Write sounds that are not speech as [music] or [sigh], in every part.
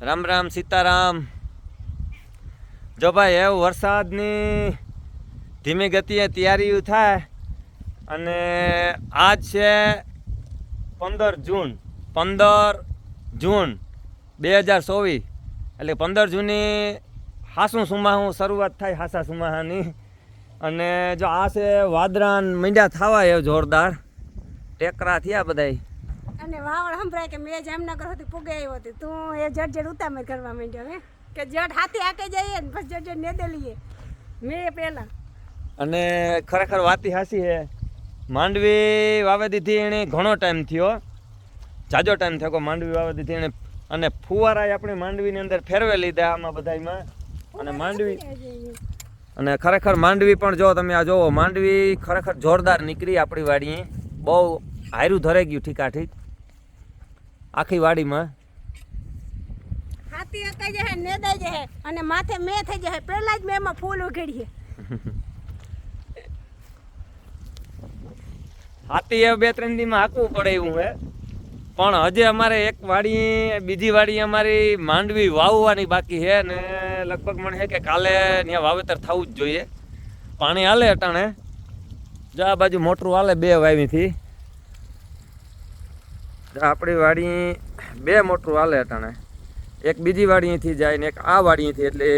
રામ રામ સીતારામ. જો ભાઈ, એવું વરસાદની ધીમી ગતિએ તૈયારીઓ થાય અને આજ છે પંદર જૂન પંદર જૂન બે હજાર ચોવીસ. એટલે પંદર જૂની હાસું સુમાહું શરૂઆત થાય હાસા સુમાહાની. અને જો આ છે વાદરાન મીંડા થવા એવું જોરદાર. ટેકરા થયા બધાય. અને વાવડ સંભળાય કે મેં જામનગર હતી પુગે આવ્યો હતી. તું એ જડ જડ ઉતામળ કરવા માંડ્યો હે? કે જડ હાથે આકે જઈએ ને પછી જડ જડ નેદે લઈએ. મેં પહેલા. અને ખરેખર વાતી હાસી હે. માંડવી વાવે દીધી એને ઘણો ટાઈમ થયો. જાજો ટાઈમ થયો કે માંડવી વાવે દીધી એને. અને ફુવારાએ આપણે માંડવીની અંદર ફેરવે લીધા આમાં બધામાં અને માંડવી અને ખરેખર માંડવી પણ જો તમે આ જોવો માંડવી ખરેખર જોરદાર નીકળી આપણી વાડી બહુ હાયરું ધરાઈ ગયું ઠીકા ઠીક આખી વાડીમાં? હાથી અકાઈ જાય નેદાઈ જાય અને માથે મેં થઈ જાય. પહેલા જ મેં એમાં ફૂલ ઉઘેડીએ. હાથી એ બે ત્રણ દીમાં હાંકવું પડે એવું હે. પણ હજે અમારે એક વાડી બીજી વાડી અમારી માંડવી વાવવાની બાકી છે ને લગભગ મને છે કે કાલે ત્યાં વાવેતર થવું જ જોઈએ. પાણી હાલે અટાણે. જો આ બાજુ મોટરું હાલે બે વાવીથી. આપણી વાડી બે મોટરું હાલે અટાણે. એક બીજી વાડીથી જાય ને એક આ વાડીથી એટલે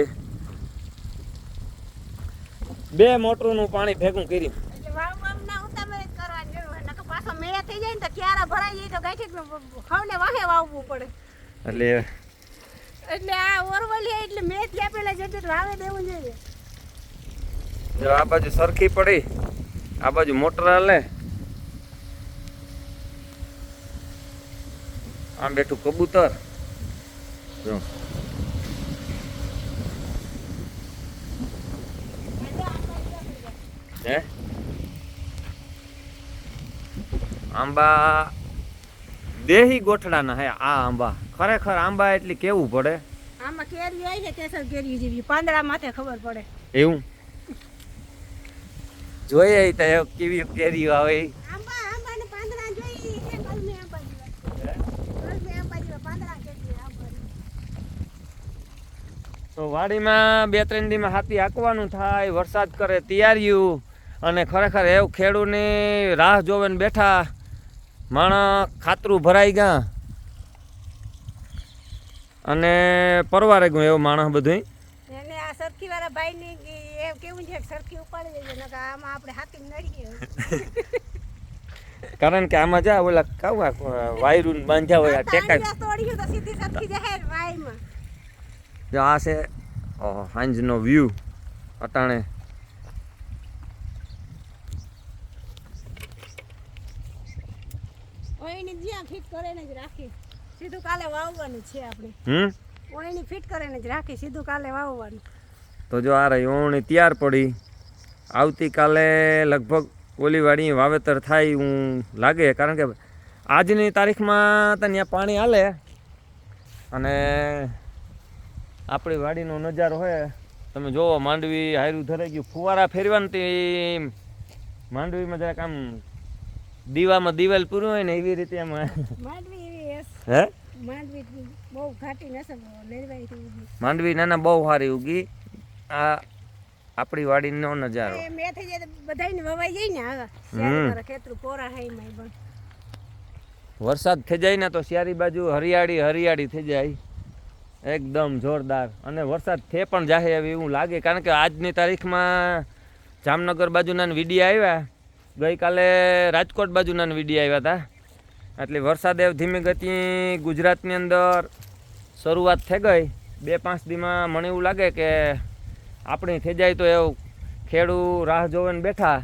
બે મોટરનું પાણી ભેગું કરી એટલે વાવ વાવ ના ઉતામળ જ કરવાની જરૂર હોય પાછો મેં થઈ જાય ને તો ક્યારા ભરાઈ જાય તો ગાંઠી હવને વાહે વાવવું પડે. એટલે એટલે આ ઓરવલી એટલે મેં ત્યાં પહેલા જડ જડ વાવે દેવું જોઈએ. જો આ બાજુ સરખી પડી આ બાજુ મોટર હાલે. આમ બેઠું કબૂતર. જો. હે? આંબા દેહી ગોઠડાના હે આ આંબા. ખરેખર આંબા એટલે કેવું પડે? આમાં કેરી આવી છે કેસર કેરી જેવી. પાંદડા માથે ખબર પડે. એવું? જોઈએ તો કેવી કેરીઓ આવે ઈ. આંબા આંબા ને પાંદડા જોઈ છે કલમે આંબા જેવા કલમે આંબા જેવા પાંદડા કેરી આંબા તો વાડીમાં બે ત્રણ દીમાં હાથી હાંકવાનું થાય વરસાદ કરે તૈયારીયું અને ખરેખર એવું ખેડૂની રાહ જોવે ને બેઠા માણસ ખાતરું ભરાઈ ગયા. અને પરવારે ગયું એવું માણસ બધું સરખી વાળા ભાઈ ની કેવું છે કે સરખી ઉપાડી દેજો આમાં આપણે હાથી નડીએ. કારણ કે આમાં જા ઓલા કાવા વાયરું બાંધ્યા હોય આ ટેકા તોડ્યું તો સીધી સરખી જાય વાયમાં. જો આ છે સાંજનો વ્યૂ અટાણે. ઓયની જ્યાં ફિટ કરીને જ રાખી. સીધું કાલે વાવવાનું છે આપણે. હમ? ઓયની ફિટ કરીને જ રાખી સીધું કાલે વાવવાનું. તો જો આ રહી ઓણી તૈયાર પડી. આવતીકાલે લગભગ ઓલીવાડી વાવેતર થાય હું લાગે કારણ કે આજની તારીખમાં ત્યાં પાણી હાલે. અને આપણી વાડીનો નજારો હોય તમે જોવો માંડવી હાયરું ધરાઈ ગયું. ફુવારા ફેરવાની માંડવીમાં જરાક આમ દીવામાં દિવાલ પૂરું હોય ને એવી રીતે આમાં માંડવી હે? નાના બહુ સારી ઉગી. આ આપણી વાડીનો નજારો. વરસાદ થઈ જાય ને તો શિયારી બાજુ હરિયાળી હરિયાળી થઈ જાય. એકદમ જોરદાર. અને વરસાદ થે પણ જાહે એવી એવું લાગે. કારણ કે આજની તારીખમાં જામનગર બાજુના વીડિયા આવ્યા. ગઈકાલે રાજકોટ બાજુના વીડિયા આવ્યા હતા એટલે વરસાદ એવ ધીમી ગતિ ગુજરાતની અંદર શરૂઆત થઈ ગઈ. બે પાંચ દીમાં મને એવું લાગે કે આપણી થઈ જાય તો એવું ખેડૂ રાહ જોવે બેઠા.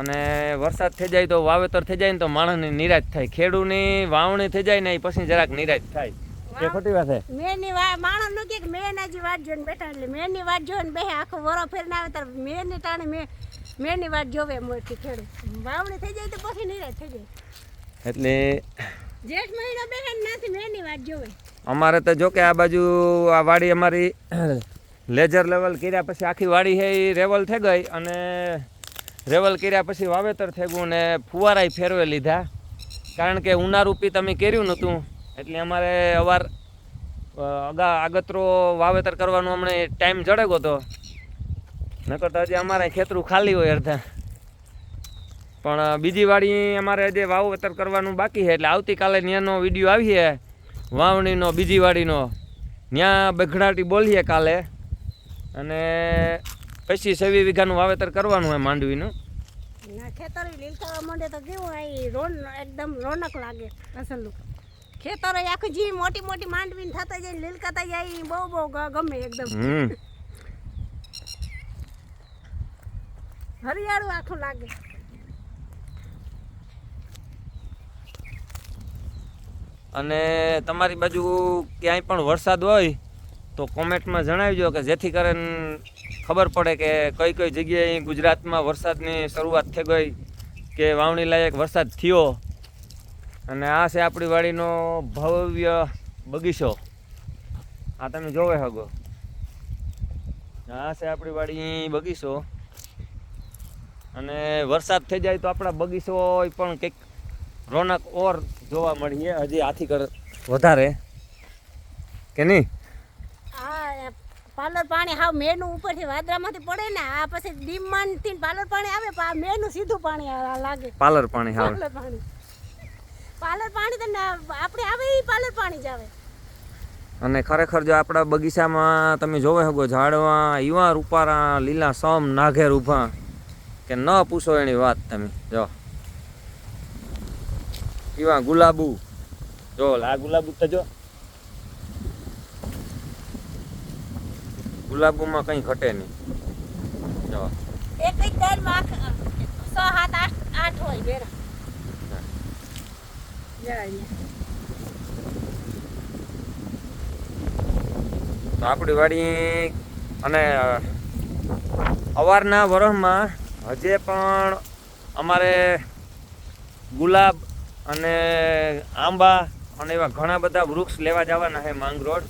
અને વરસાદ થઈ જાય તો વાવેતર થઈ જાય ને તો માણસની નિરાશ થાય. ખેડૂની વાવણી થઈ જાય ને એ પછી જરાક નિરાશ થાય. એ ખોટી વાત છે. મેની વાત માણસનું કે મેં જી વાત જોઈને બેઠા એટલે મેની વાત જોઈને બે આખો વરો ફેરને આવે ત્યારે મેની ટાણે મેં ની વાત જોવે મોટી ખેડૂત વાવણી થઈ જાય તો પછી નિરાશ થઈ જાય. એટલે જેઠ મહિનો બેહેન નથી નાથી મેની વાત જોવે. અમારે તો જો કે આ બાજુ આ વાડી અમારી [clears throat] લેજર લેવલ કર્યા પછી આખી વાડી છે એ રેવલ થઈ ગઈ અને રેવલ કર્યા પછી વાવેતર થઈ ગયું ને ફુવારાય ફેરવે લીધા. કારણ કે ઉનારૂપી તમે કર્યું નહોતું. એટલે અમારે અવાર અગા, આગતરો વાવેતર કરવાનો હમણે ટાઈમ જડેગો તો. નકર તો હજી અમારે ખેતરું ખાલી હોય અડધા. પણ બીજી વાડી અમારે હજી વાવેતર કરવાનું બાકી છે. એટલે આવતીકાલે ત્યાંનો વીડિયો આવીએ વાવણીનો, બીજી વાડીનો. ત્યાં બઘડાટી બોલીએ કાલે. અને પછી સેવી વીઘાનું વાવેતર કરવાનું હોય માંડવીનું. ખેતર લીલકાવા માંડે તો કેવું એકદમ રોનક લાગે અસલું ખેતર આખું જી મોટી મોટી માંડવી થતા જાય લીલકાતા જાય બહુ બહુ ગમે એકદમ. હરિયાળું આખું લાગે. અને તમારી બાજુ ક્યાંય પણ વરસાદ હોય તો કોમેન્ટમાં જણાવજો કે જેથી કરીને ખબર પડે કે કઈ કઈ જગ્યાએ ગુજરાતમાં વરસાદની શરૂઆત થઈ ગઈ કે વાવણી લાયક વરસાદ થયો. અને આ છે આપણી વાડીનો ભવ્ય બગીચો. આ તમે જોવે હગો. આ છે આપણી વાડી બગીચો. અને વરસાદ થઈ જાય તો આપણા બગીચો પણ કંઈક રોનક ઓર જોવા મળીએ. હજી આથી કર વધારે. કે નહીં? આ પાર્લર પાણી હાવ મેનું ઉપરથી વાદળામાંથી પડે ને આ પછી ડીમમાંથી પાર્લર પાણી આવે પણ આ મેનું સીધું પાણી લાગે. પાલર પાણી હાવ. પાર્લર પાણી. પાર્લર પાણી તો આપણે આવે એ પાલર પાણી જ આવે. અને ખરેખર જો આપણા બગીચામાં તમે જોવે શકો ઝાડવા યુવા રૂપારા લીલા સમ નાઘેર ઊભા. કે ન પૂછો એની વાત તમે જો. યુવા ગુલાબુ. જો આ ગુલાબુ તો જો. ગુલાબુમાં કંઈ ઘટે નહીં. જો. એક છ સાત આઠ આઠ હોય ભેરા જરા અહીંયા. તો આપણી વાડી અને અવારના વરહમાં હજે પણ અમારે ગુલાબ અને આંબા અને એવા ઘણા બધા વૃક્ષ લેવા જવાના છે માંગરોળ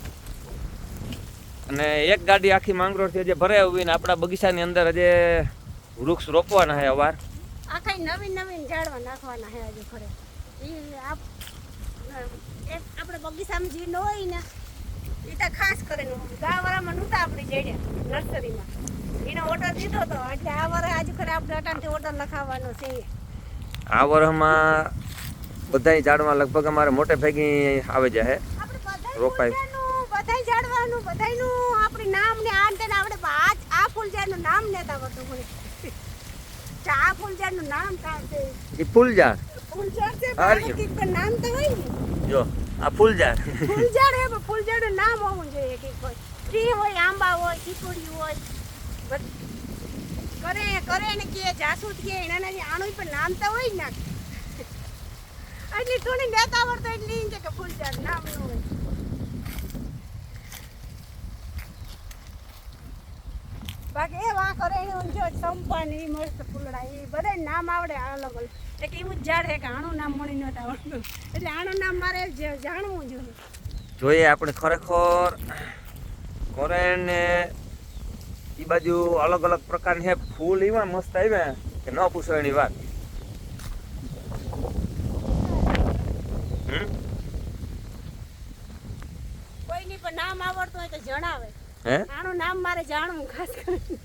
અને એક ગાડી આખી માંગરોળથી હજે ભરાઈ આવી ને આપણા બગીચાની અંદર હજે વૃક્ષ રોપવાના છે અવાર. આખા નવીન નવીન ઝાડવા નાખવાના છે હજુ ખરે આપણે બગીચામાં જે ન હોય ને એ તો ખાસ કરીને ગાવાળામાં નહોતા આપણે જડ્યા નર્સરીમાં. એનો ઓર્ડર દીધો હતો એટલે આ વરે આજે ખરે આપણે અટાણથી ઓર્ડર લખાવવાનો છે. આ વર્ષમાં બધાય ઝાડમાં લગભગ અમારે મોટે ભેગી આવે બધાય રોપાય. બધા ઝાડવાનું બધાયનું આપણે નામ ને આ ને આપણે આ આ ફૂલઝાડનું નામ લેતા મને આ ફૂલઝાડનું નામ કાં છે? એ ફૂલઝાડ ફૂલઝાડ? જો આ ફૂલઝાડ. ફૂલઝાડ હે પણ ફૂલઝાડનું નામ હોવું જોઈએ કંઈક હોય ટ્રી હોય આંબા હોય ચીકુડી હોય. કરે કરે ને કે જાસૂદ કે એના આનું પણ હોય ને. એટલી થોડી નેતા આવડતો એટલી કે ફૂલઝાડ નામ ન હોય. બાકી એ વાં કરે એને ઊંઝો ચંપાની મસ્ત ફૂલડા એ બધા નામ આવડે અલગ અલગ એક એવું જ ઝાડ છે કે આણું નામ મળી નહોતું આવડતું. એટલે આનું નામ મારે જાણવું જોઈએ જોઈએ આપણે ખરેખર કોરેન એ બાજુ અલગ અલગ પ્રકારની છે ફૂલ એવા મસ્ત આવ્યા કે ન પૂછો એની વાત? કોઈની પણ નામ આવડતું હોય તો જણાવે. હે? આનું નામ મારે જાણવું ખાસ કરીને?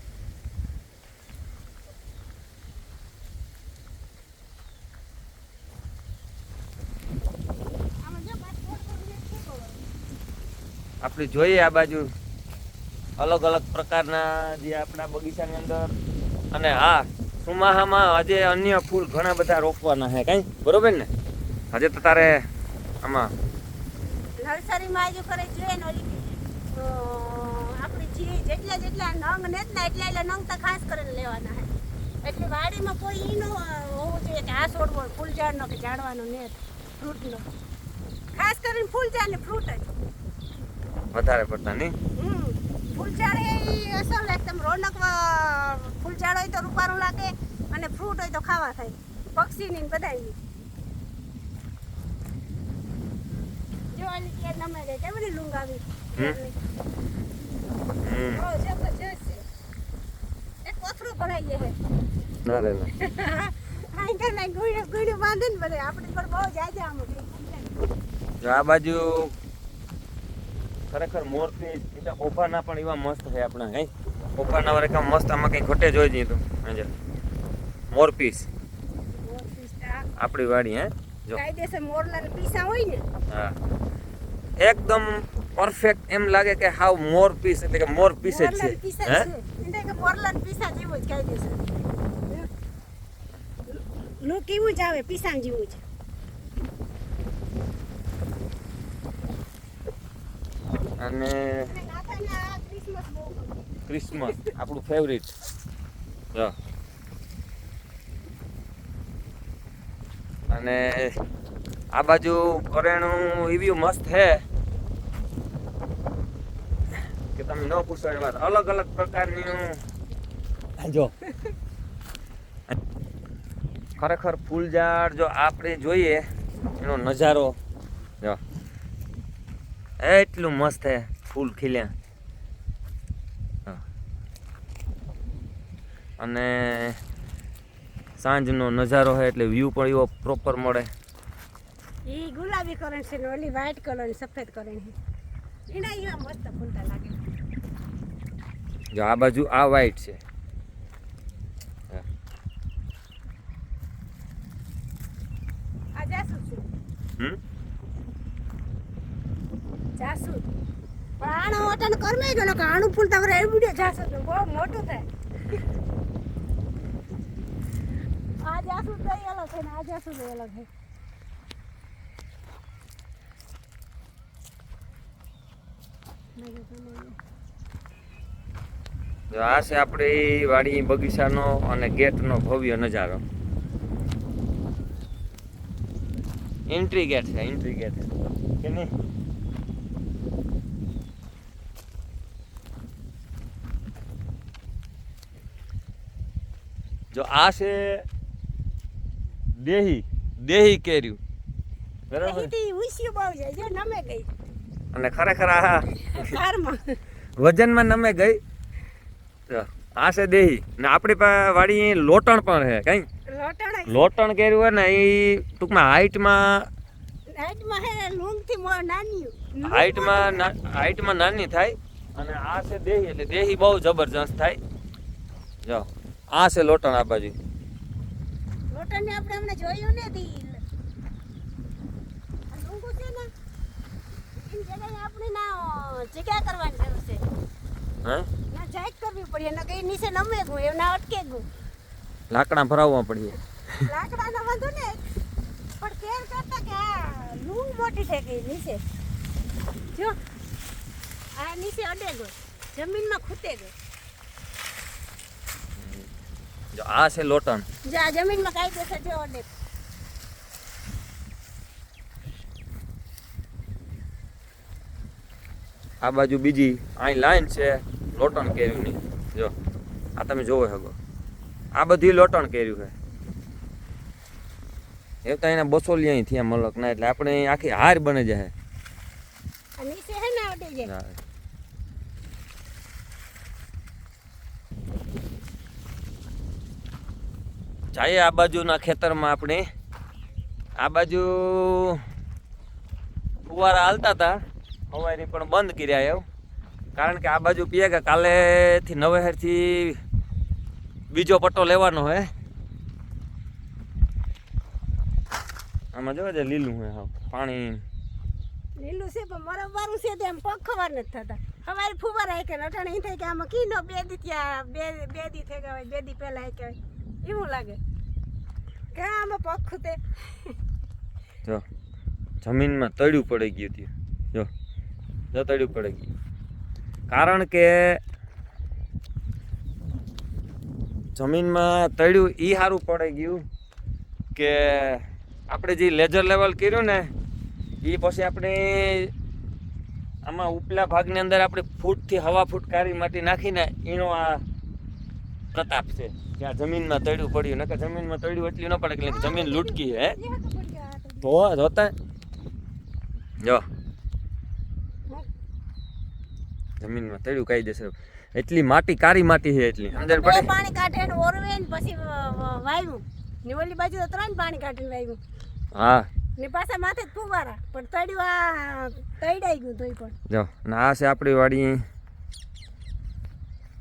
આપણે જોઈએ આ બાજુ અલગ અલગ પ્રકારના જે આપણા બગીચાની અંદર અને હા સુમાહામાં હજે અન્ય ફૂલ ઘણા બધા રોપવાના છે કઈ? બરોબર ને? હજે તો તારે આમાં નર્સરીમાં આજે કરે જોઈએ ને જે જેટલા જેટલા નંગ ને ને એટલા એટલા નંગ તો ખાસ કરીને લેવાના છે. એટલે વાડીમાં કોઈ ઈ નો હોવું જોઈએ કે આ છોડવો ફૂલઝાડનો કે ઝાડવાનો ને ફ્રૂટનો. ખાસ કરીને ફૂલઝાડ ને ફ્રૂટ જ. વધારે પડતા નહીં? હમ. ફૂલઝાડ એ અસલ એકદમ રોનક ફૂલઝાડ હોય તો રૂપારું લાગે અને ફ્રૂટ હોય તો ખાવા થાય. પક્ષીની ને બધાયની જો આની નમે કેવી બધી લૂંગ આવી? હમ. હમ બહુ જબરજસ્ત છે એક કોથળો ભરાઈ જાય ના રે ના આઈ કે ના. ગુડી ગુડી બાંધે ને બધે આપણી પર બહુ જાય છે આમ જો આ બાજુ ખરેખર મોરથી બીજા ઓભાના પણ એવા મસ્ત છે આપણા હે? વાળા કામ મસ્ત આમાં કંઈ ઘટે જોઈ નહીં તો. મોર પીસ. આપણી વાડી હે? જો. કાયદેસર મોરના પીસા હોય ને હા. એકદમ પરફેક્ટ એમ લાગે કે હાવ મોર પીસ એટલે કે મોર પીસ જ છે. હે? છે. એટલે કે મોરલાના પીસા જેવું જ કાયદેસર લુક એવું જ આવે પીસા જેવું જ. અને ક્રિસમસ આપણું ફેવરિટ અને આ બાજુ કરેણું એવી મસ્ત છે કે તમે ન પૂછો એ વાત. અલગ અલગ પ્રકારની જો. ખરેખર ફૂલઝાડ જો આપણે જોઈએ એનો નજારો જો. એટલું મસ્ત હે ફૂલ ખીલ્યા. હા. અને સાંજનો નજારો છે એટલે વ્યૂ પણ એવો પ્રોપર મળે. ઈ ગુલાબી કલર છે ને ઓલી વ્હાઈટ કલર ને સફેદ કલર છે એના એવા મસ્ત ફૂલતા લાગે. જો આ બાજુ આ વ્હાઈટ છે. આ જાસૂદ છે. હમ? જાસૂદ. પણ આનો ઓટન કરમે ગયો ને કે આનું ફૂલ તમારે એવું બધું જાસૂદ બહુ મોટું થાય. આ જાસૂદ તો અલગ છે ને આ જાસૂદ અલગ છે. જો આ છે આપણી વાડી બગીચાનો અને ગેટનો ભવ્ય નજારો. એન્ટ્રી ગેટ છે એન્ટ્રી ગેટ કે નહીં? જો આ છે દેહી દેહી કેર્યું બરાબર? ઉસી બહુ છે નમે ગઈ અને ખરેખર આ વજનમાં નમે ગઈ. જો, આ છે દેહી. ને આપણી પાસે વાડી લોટણ પણ છે કઈ? લોટણ લોટણ કર્યું હોય ને એ ટૂંકમાં હાઈટમાં હાઈટમાં હાઈટમાં નાની થાય. અને આ છે દેહી એટલે દેહી બહુ જબરજસ્ત થાય. જો આ છે લોટણ આ બાજુ. લોટણને આપણે હમણાં જોયું ને તી આ લૂંગું છે ને એની જગ્યાએ આપણે ના જગ્યા કરવાની જરૂર છે. હે? ના જાઈટ કરવી પડે એને કઈ નીચે નમે ગયું ના અટકે ગયું લાકડા ભરાવવા પડીએ. લાકડાનો વાંધો ને પણ કેર કરતા કે આ લૂંગ મોટી થઈ ગઈ નીચે? જો આ નીચે અડે ગયો જમીનમાં ખૂટે ગયો જો આ છે લોટણ. જો આ જમીનમાં કાયદેસર જો અડે આ બાજુ બીજી અહીં લાઈન છે લોટણ કેરીની. જો આ તમે જોવો શકો. આ બધી લોટણ કેર્યું છે. એ તો એના બસોલી અહીં થયા મલક ના એટલે આપણે આખી હાર બને જાય. જાય આ બાજુના ખેતરમાં આપણે આ બાજુ ફુવારા હાલતા હતા. હવારી પણ બંધ કર્યા એવું કારણ કે આ બાજુ પીએ કે કાલેથી નવેસરથી બીજો પટ્ટો લેવાનો હે. આમાં જોવે છે લીલું હે હા પાણી. લીલું છે પણ મરવાનું છે તેમ પગ ખબર નથી થતા. અમારી ફુવા રાખે ને અટાણે એ થાય કે આમાં કીનો બે દી ત્યાં બે બે દી થઈ ગયા હોય બે દી પહેલા કે એવું લાગે. કે આમાં પગ ખૂતે જો જમીનમાં તળ્યું પડી ગયું હતું. જો જો તળ્યું પડી ગયું. કારણ કે જમીનમાં તળ્યું એ સારું પડી ગયું કે આપણે જે લેજર લેવલ કર્યું ને એ પછી આપણે આમાં ઉપલા ભાગની અંદર આપણે ફૂટથી હવા ફૂટકારી માટી નાખીને એનો આ પ્રતાપ છે. કે આ જમીનમાં તળ્યું પડ્યું. નકર જમીનમાં તળ્યું એટલી ન પડે એટલે જમીન લૂટકી હે. તો. જોતા જો. જમીનમાં તળ્યું કાયદેસર એટલી માટી કારી માટી છે એટલી. અંદર પડે. પાણી કાઢે ને ઓરવે ને પછી વાવ્યું ને ઓલી બાજુ તો ત્રણ પાણી કાઢીને વાવ્યું હા. ને પાછા માથે ફુવારા. પણ તળ્યું આ તળાઈ ગયું તોય પણ. જો ને આ છે આપણી વાડી.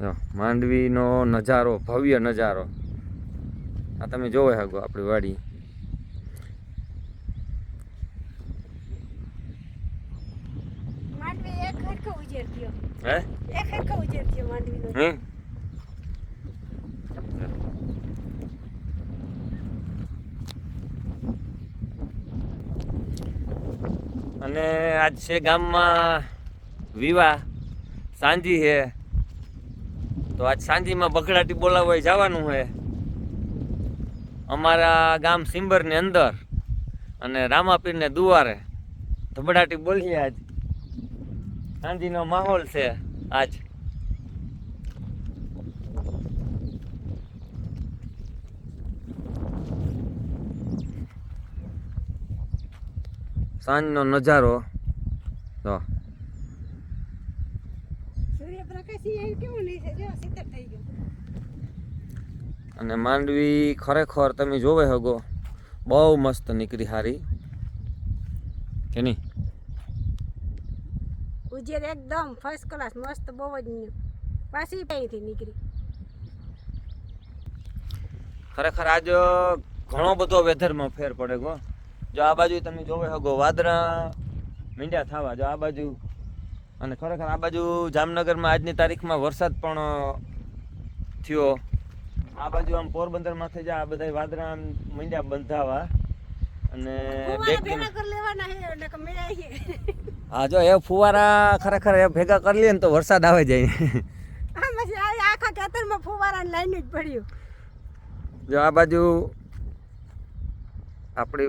જો માંડવીનો નજારો ભવ્ય નજારો. આ તમે જોવો હકો આપણી વાડી. માંડવી એક હરખો ઉજેર થયો. હે? એક હરખો ઉજેર થયો માંડવીનો હમ અને આજ છે ગામમાં વિવાહ સાંજી છે તો આજ સાંજીમાં બગડાટી બોલાવવા જવાનું છે અમારા ગામ સિંબરની અંદર અને રામાપીરને દુવારે ધબડાટી બોલીએ આજ. સાંજીનો માહોલ છે આજ. સાંજનો નજારો. તો અને માંડવી ખરેખર તમે જોવે હગો બહુ મસ્ત નીકળી હારી. કે નહીં? ઉજેર એકદમ ફર્સ્ટ ક્લાસ મસ્ત બહુ જ. પાછી અહીંથી નીકળી. ખરેખર આજ ઘણો બધો વેધરમાં ફેર પડે ગો. જો આ બાજુ તમે જોવે હગો, વાદળા મીંડ્યા થવા, જો આ બાજુ. અને ખરેખર આ બાજુ જામનગરમાં આજની તારીખમાં વરસાદ પણ થયો. આ બાજુ આમ પોરબંદરમાંથી જ આ બધા વાદળા આમ મીંડ્યા બંધાવા. અને ફુવારા ભેગા કરી લેવાના એટલે હા. જો એ ફુવારા ખરેખર એ ભેગા કરી લઈએ ને તો વરસાદ આવે જાય. આખા ખેતરમાં ફુવારાની લાઈન જ પડ્યું જો આ બાજુ આપણી